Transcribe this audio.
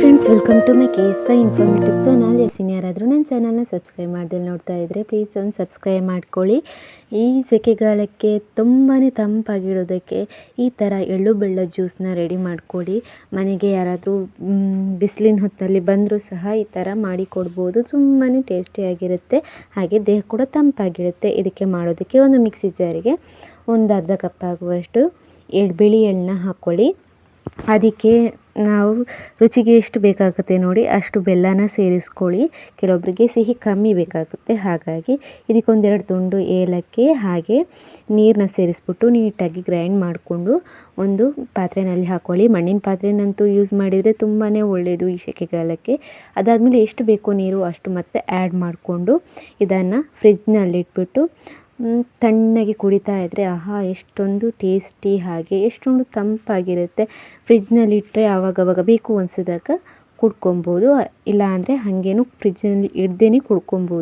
Friends welcome to my K S five informative channel ಎಸ್ ಯಾರಾದರೂ ನನ್ನ ಚಾನಲ್ನ ಸಬ್ಸ್ಕ್ರೈಬ್ ಮಾಡ್ದಲ್ಲಿ ನೋಡ್ತಾ ಇದ್ದರೆ ಪ್ಲೀಸ್ ಒಂದು ಸಬ್ಸ್ಕ್ರೈಬ್ ಮಾಡ್ಕೊಳ್ಳಿ. ಈ ಸೆಕೆಗಾಲಕ್ಕೆ ತುಂಬಾ ತಂಪಾಗಿಡೋದಕ್ಕೆ ಈ ಥರ ಎಳ್ಳು ಬೆಳ್ಳ ಜ್ಯೂಸನ್ನ ರೆಡಿ ಮಾಡ್ಕೊಳ್ಳಿ. ಮನೆಗೆ ಯಾರಾದರೂ ಬಿಸಿಲಿನ ಹೊತ್ತಲ್ಲಿ ಬಂದರೂ ಸಹ ಈ ಥರ ಮಾಡಿ ಕೊಡ್ಬೋದು. ತುಂಬಾ ಟೇಸ್ಟಿಯಾಗಿರುತ್ತೆ ಹಾಗೆ ದೇಹ ಕೂಡ ತಂಪಾಗಿರುತ್ತೆ. ಇದಕ್ಕೆ ಮಾಡೋದಕ್ಕೆ ಒಂದು ಮಿಕ್ಸಿ ಜಾರಿಗೆ ಒಂದು ಅರ್ಧ ಕಪ್ ಆಗುವಷ್ಟು ಎಳ್ ಬಿಳಿ ಎಳ್ಳನ್ನ ಹಾಕ್ಕೊಳ್ಳಿ ಅದಕ್ಕೆ ನಾವು ರುಚಿಗೆ ಎಷ್ಟು ಬೇಕಾಗುತ್ತೆ ನೋಡಿ, ಅಷ್ಟು ಬೆಲ್ಲನ ಸೇರಿಸ್ಕೊಳ್ಳಿ. ಕೆಲವೊಬ್ಬರಿಗೆ ಸಿಹಿ ಕಮ್ಮಿ ಬೇಕಾಗುತ್ತೆ, ಹಾಗಾಗಿ ಇದಕ್ಕೊಂದೆರಡು ತುಂಡು ಏಲಕ್ಕಿ ಹಾಗೆ ನೀರನ್ನ ಸೇರಿಸ್ಬಿಟ್ಟು ನೀಟಾಗಿ ಗ್ರೈಂಡ್ ಮಾಡಿಕೊಂಡು ಒಂದು ಪಾತ್ರೆಯಲ್ಲಿ ಹಾಕ್ಕೊಳ್ಳಿ ಮಣ್ಣಿನ ಪಾತ್ರೆನಂತೂ ಯೂಸ್ ಮಾಡಿದರೆ ತುಂಬಾ ಒಳ್ಳೆಯದು ಈ ಸೆಕೆಗಾಲಕ್ಕೆ. ಅದಾದಮೇಲೆ ಎಷ್ಟು ಬೇಕೋ ನೀರು ಅಷ್ಟು ಮತ್ತೆ ಆ್ಯಡ್ ಮಾಡಿಕೊಂಡು ಇದನ್ನು ಫ್ರಿಜ್ನಲ್ಲಿಟ್ಬಿಟ್ಟು ತಣ್ಣಗೆ ಕುಡಿತಾ ಇದ್ದರೆ ಆಹಾ, ಎಷ್ಟೊಂದು ಟೇಸ್ಟಿ ಹಾಗೆ, ಎಷ್ಟೊಂದು ತಂಪಾಗಿರುತ್ತೆ. ಫ್ರಿಜ್ನಲ್ಲಿಟ್ಟರೆ ಆವಾಗವಾಗ ಬೇಕು ಅನಿಸಿದಾಗ ಕುಡ್ಕೊಬೋದು. ಇಲ್ಲ ಅಂದರೆ ಹಾಗೇನು ಫ್ರಿಜ್ನಲ್ಲಿ ಇಡ್ದೇ ಕುಡ್ಕೊಬೋದು.